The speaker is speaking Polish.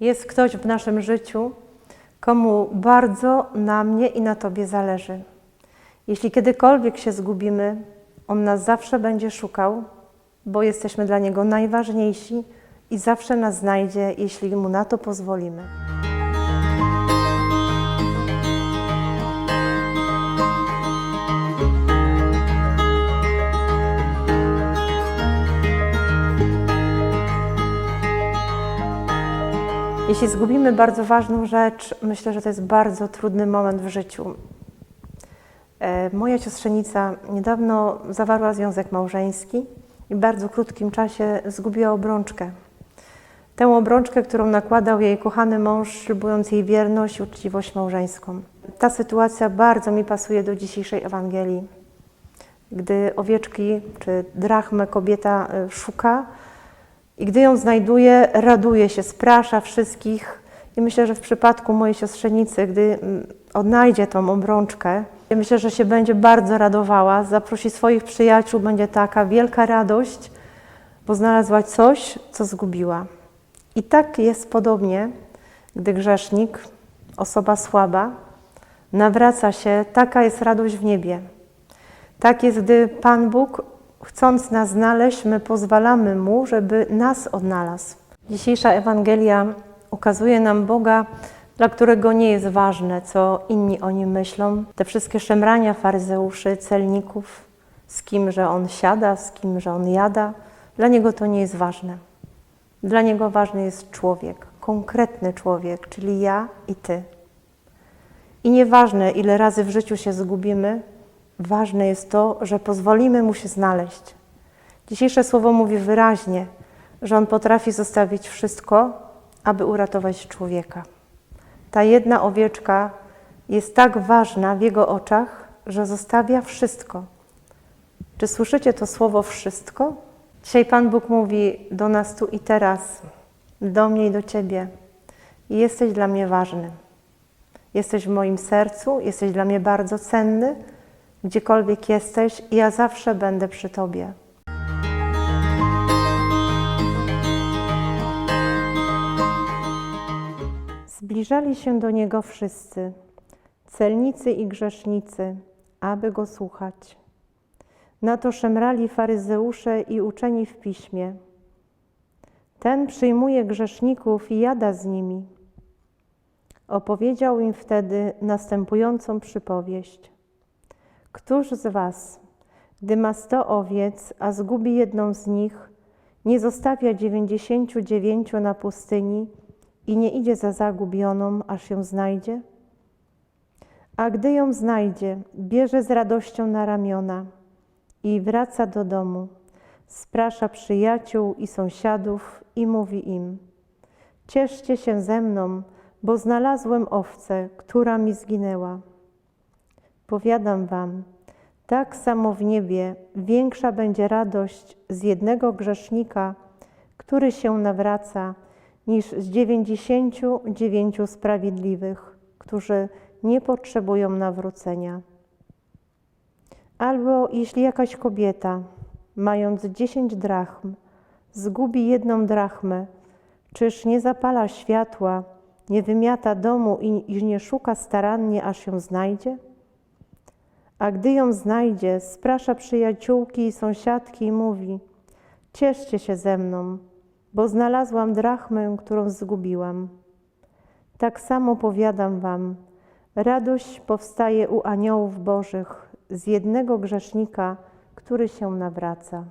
Jest ktoś w naszym życiu, komu bardzo na mnie i na Tobie zależy. Jeśli kiedykolwiek się zgubimy, On nas zawsze będzie szukał, bo jesteśmy dla Niego najważniejsi i zawsze nas znajdzie, jeśli Mu na to pozwolimy. Jeśli zgubimy bardzo ważną rzecz, myślę, że to jest bardzo trudny moment w życiu. E, Moja siostrzenica niedawno zawarła związek małżeński i w bardzo krótkim czasie zgubiła obrączkę. Tę obrączkę, którą nakładał jej kochany mąż, ślubując jej wierność i uczciwość małżeńską. Ta sytuacja bardzo mi pasuje do dzisiejszej Ewangelii. Gdy owieczki czy drachmę kobieta e, szuka, i gdy ją znajduje, raduje się, sprasza wszystkich. I myślę, że w przypadku mojej siostrzenicy, gdy mm, odnajdzie tą obrączkę, myślę, że się będzie bardzo radowała, zaprosi swoich przyjaciół, będzie taka wielka radość, bo znalazła coś, co zgubiła. I tak jest podobnie, gdy grzesznik, osoba słaba, nawraca się, taka jest radość w niebie. Tak jest, gdy Pan Bóg chcąc nas znaleźć, my pozwalamy Mu, żeby nas odnalazł. Dzisiejsza Ewangelia ukazuje nam Boga, dla którego nie jest ważne, co inni o Nim myślą. Te wszystkie szemrania faryzeuszy, celników, z kim, że On siada, z kim, że On jada, dla Niego to nie jest ważne. Dla Niego ważny jest człowiek, konkretny człowiek, czyli ja i Ty. I nieważne, ile razy w życiu się zgubimy, Ważne jest to, że pozwolimy mu się znaleźć. Dzisiejsze słowo mówi wyraźnie, że on potrafi zostawić wszystko, aby uratować człowieka. Ta jedna owieczka jest tak ważna w jego oczach, że zostawia wszystko. Czy słyszycie to słowo wszystko? Dzisiaj Pan Bóg mówi do nas tu i teraz, do mnie i do ciebie. Jesteś dla mnie ważny. Jesteś w moim sercu, jesteś dla mnie bardzo cenny gdziekolwiek jesteś, ja zawsze będę przy Tobie. Zbliżali się do Niego wszyscy, celnicy i grzesznicy, aby Go słuchać. Na to szemrali faryzeusze i uczeni w piśmie. Ten przyjmuje grzeszników i jada z nimi. Opowiedział im wtedy następującą przypowieść. Któż z Was, gdy ma sto owiec, a zgubi jedną z nich, nie zostawia dziewięćdziesięciu dziewięciu na pustyni i nie idzie za zagubioną, aż ją znajdzie? A gdy ją znajdzie, bierze z radością na ramiona i wraca do domu, sprasza przyjaciół i sąsiadów i mówi im: Cieszcie się ze mną, bo znalazłem owcę, która mi zginęła. Powiadam wam, tak samo w niebie większa będzie radość z jednego grzesznika, który się nawraca, niż z dziewięćdziesięciu dziewięciu sprawiedliwych, którzy nie potrzebują nawrócenia. Albo jeśli jakaś kobieta, mając dziesięć drachm, zgubi jedną drachmę, czyż nie zapala światła, nie wymiata domu i, i nie szuka starannie, aż ją znajdzie? A gdy ją znajdzie, sprasza przyjaciółki i sąsiadki i mówi: Cieszcie się ze mną, bo znalazłam drachmę, którą zgubiłam. Tak samo powiadam wam, radość powstaje u aniołów bożych z jednego grzesznika, który się nawraca.